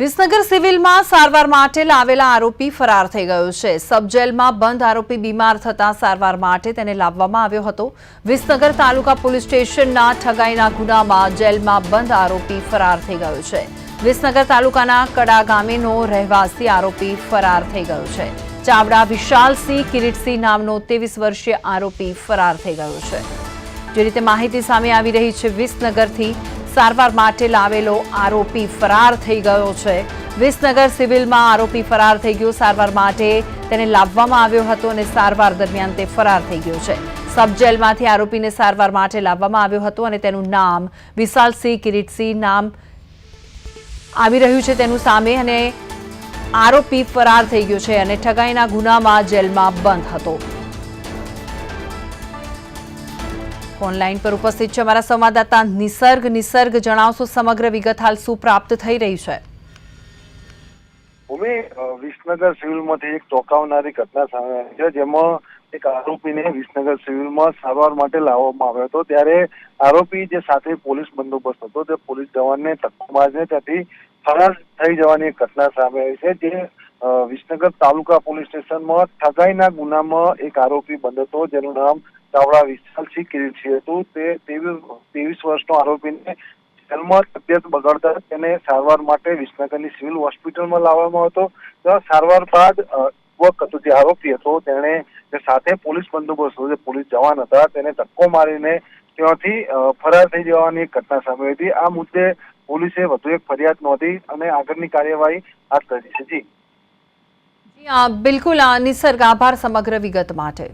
વિસનગર સિવિલમાં સારવાર માટે લાવેલા આરોપી ફરાર થઈ ગયો છે. સબજેલમાં બંધ આરોપી બીમાર થતા સારવાર માટે તેને લાવવામાં આવ્યો હતો. વિસનગર તાલુકા પોલીસ સ્ટેશનના ઠગાઈના ગુનામાં જેલમાં બંધ આરોપી ફરાર થઈ ગયો છે. વિસનગર તાલુકાના કડા ગામેનો રહેવાસી આરોપી ફરાર થઈ ગયો છે. ચાવડા વિશાલસિંહ કિરીટસિંહ નામનો ત્રેવીસ વર્ષીય આરોપી ફરાર થઈ ગયો છે. જે રીતે માહિતી સામે આવી રહી છે, વિસનગરથી સારવાર માટે લાવેલો આરોપી ફરાર થઈ ગયો છે. વિસનગર સિવિલમાં આરોપી ફરાર થઈ ગયો. સારવાર માટે તેને લાવવામાં આવ્યો હતો અને સારવાર દરમિયાન તે ફરાર થઈ ગયો છે. સબ જેલમાંથી આરોપીને સારવાર માટે લાવવામાં આવ્યો હતો અને તેનું નામ વિશાલસિંહ કિરીટસિંહ નામ આવી રહ્યું છે તેનું સામે અને આરોપી ફરાર થઈ ગયો છે અને ઠગાઈના ગુનામાં જેલમાં બંધ હતો. ઓનલાઈન પર ઉપસ્થિત છે. અમારા સંવાદદાતા નિસર્ગ નિસર્ગ જણાવશો. સમગ્ર વિગત હાલ શું પ્રાપ્ત થઈ રહી છે. વિસનગર સિવિલમાંથી એક ચોંકાવનારી ઘટના સામે આવી છે, જેમાં એક આરોપીને વિસનગર સિવિલમાં સારવાર માટે લાવવામાં આવ્યો હતો. ત્યારે આરોપી જે સાથે પોલીસ બંદોબસ્ત હતો, તે પોલીસ જવાનને ધક્કો મારીને ત્યાંથી ફરાર થઈ જવાની એક ઘટના સામે આવી છે, જે વિસનગર તાલુકા પોલીસ સ્ટેશનમાં ઠગાઈના ગુનામાં એક આરોપી બંધ હતો, જેનું નામ ચાવડા વિશાલસિંહ કિરીટસિંહ હતું તે ત્રેવીસ વર્ષનો આરોપીને જેલમાં તબિયત બગડતા તેને સારવાર માટે વિસનગરની સિવિલ હોસ્પિટલમાં લાવવામાં હતો. ત્યાં સારવાર બાદ યુવક હતો જે આરોપી હતો, તેણે સાથે પોલીસ બંદોબસ્ત જે પોલીસ જવાન હતા, તેને ધક્કો મારીને ત્યાંથી ફરાર થઈ જવાની ઘટના સામે હતી. આ મુદ્દે પોલીસે વધુ એક ફરિયાદ નોંધી અને આગળની કાર્યવાહી હાથ ધરી છે. જી. બિલકુલ નિસર્ગ આભાર સમગ્ર વિગત માટે.